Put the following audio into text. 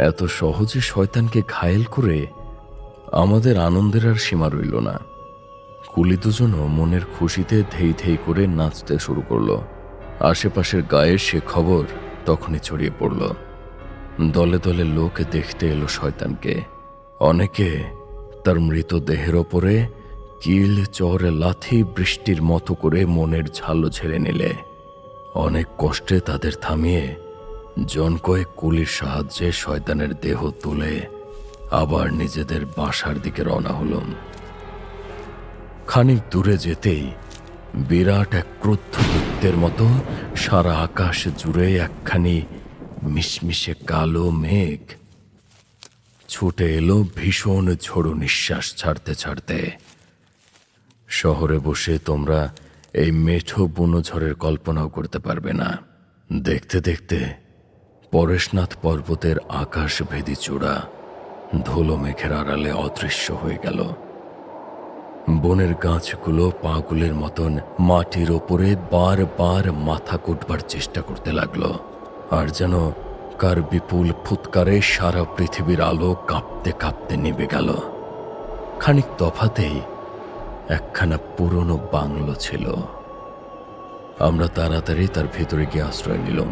এত সহজে শয়তানকে ঘায়েল করে আমাদের আনন্দের আর সীমা রইল না। কুলি দুজনও মনের খুশিতে ধেই ধেই করে নাচতে শুরু করল। আশেপাশের গায়ের সে খবর তখনই ছড়িয়ে পড়ল। দলে দলে লোক দেখতে এলো শয়তানকে। অনেকে তার মৃতদেহের ওপরে কিল, চর, লাথি, বৃষ্টির মতো করে মনের ঝালো ঝেড়ে নিলে। অনেক কষ্টে তাদের থামিয়ে জন কয়েক কুলির সাহায্যে শয়তানের দেহ তুলে আবার নিজেদের বাসার দিকে রওনা হলাম। খানিক দূরে যেতেই বিরাট এক ক্রুদ্ধ দৈত্যের মতো সারা আকাশ জুড়ে একখানি মিশমিশে কালো মেঘ ছুটে এলো ভীষণ ঝোড়ো নিঃশ্বাস ছাড়তে ছাড়তে। শহরে বসে তোমরা এই মেঠো বুনো ঝড়ের কল্পনাও করতে পারবে না। দেখতে দেখতে পরেশনাথ পর্বতের আকাশ ভেদি চূড়া, ধুলো মেঘের আড়ালে অদৃশ্য হয়ে গেল। বনের গাছগুলো পাগুলের মতন মাটির ওপরে বারবার মাথা কুটবার চেষ্টা করতে লাগল, আর যেন কার বিপুল ফুৎকারে সারা পৃথিবীর আলো কাঁপতে কাঁপতে নেবে গেল। খানিক তফাতেই একখানা পুরনো বাংলো ছিল। আমরা তাড়াতাড়ি তার ভেতরে গিয়ে আশ্রয় নিলাম।